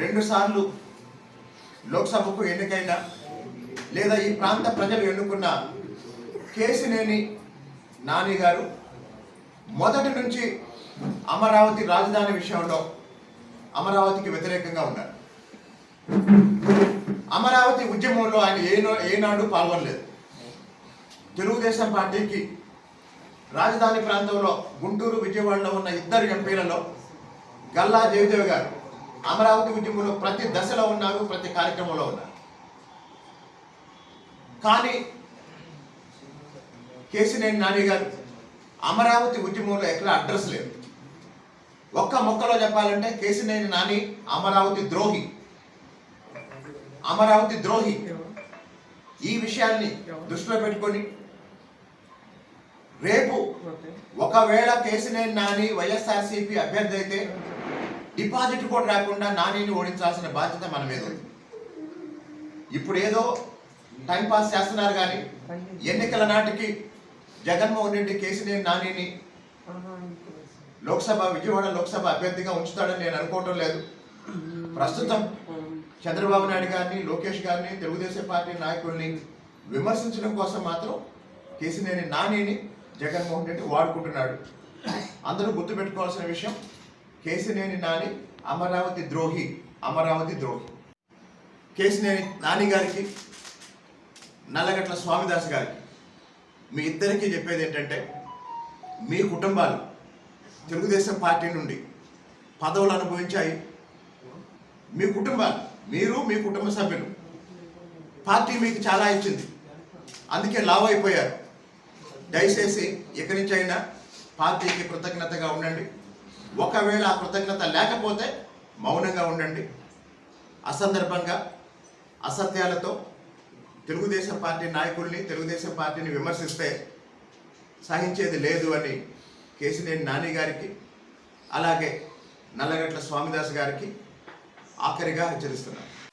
రెండుసార్లు లోక్సభకు ఎన్నికైన లేదా ఈ ప్రాంత ప్రజలు ఎన్నుకున్న కేసినేని నాని గారు మొదటి నుంచి అమరావతి రాజధాని విషయంలో అమరావతికి వ్యతిరేకంగా ఉన్నారు. అమరావతి ఉద్యమంలో ఆయన ఏనో ఏనాడు పాల్గొనలేదు. తెలుగుదేశం పార్టీకి రాజధాని ప్రాంతంలో గుంటూరు విజయవాడలో ఉన్న ఇద్దరు ఎంపీలలో గల్లా జయదేవ్ గారు అమరావతి ఉద్యమంలో ప్రతి దశలో ఉన్నారు ప్రతి కార్యక్రమంలో ఉన్నారు. కానీ కేసినేని నాని గారు అమరావతి ఉద్యమంలో ఎక్కడ అడ్రస్ లేదు. ఒక్క మొక్కలో చెప్పాలంటే కేసినేని నాని అమరావతి ద్రోహి. అమరావతి ద్రోహి. ఈ విషయాన్ని దృష్టిలో పెట్టుకొని రేపు ఒకవేళ కేసినేని నాని వైఎస్ఆర్సీపీ అభ్యర్థి అయితే డిపాజిట్ కూడా రాకుండా నానీని ఓడించాల్సిన బాధ్యత మన మీద ఉంది. ఇప్పుడు ఏదో టైం పాస్ చేస్తున్నారు కానీ ఎన్నికల నాటికి జగన్మోహన్ రెడ్డి కేసీనే నానిని లోక్సభ విజయవాడ లోక్సభ అభ్యర్థిగా ఉంచుతాడని నేను అనుకోవటం లేదు. ప్రస్తుతం చంద్రబాబు నాయుడు గారిని లోకేష్ గారిని తెలుగుదేశం పార్టీ నాయకుల్ని విమర్శించడం కోసం మాత్రం కేసీనేని నానిని జగన్మోహన్ రెడ్డి వాడుకుంటున్నాడు. అందరూ గుర్తుపెట్టుకోవాల్సిన విషయం కేసినేని నాని అమరావతి ద్రోహి అమరావతి ద్రోహి. కేసినేని నాని గారికి నల్లగట్ల స్వామిదాస్ గారికి మీ ఇద్దరికీ చెప్పేది ఏంటంటే మీ కుటుంబాలు తెలుగుదేశం పార్టీ నుండి పదవులు అనుభవించాయి. మీ కుటుంబాలు మీరు మీ కుటుంబ సభ్యులు పార్టీ మీకు చాలా ఇచ్చింది. అందుకే లావ్ అయిపోయారు. దయచేసి ఎక్కడి నుంచి అయినా పార్టీకి కృతజ్ఞతగా ఉండండి. ఒకవేళ ఆ కృతజ్ఞత లేకపోతే మౌనంగా ఉండండి. అసందర్భంగా అసత్యాలతో తెలుగుదేశం పార్టీ నాయకుల్ని తెలుగుదేశం పార్టీని విమర్శిస్తే సహించేది లేదు అని కేసినేని నాని గారికి అలాగే నల్లగట్ల స్వామిదాస్ గారికి ఆఖరిగా హెచ్చరిస్తున్నాను.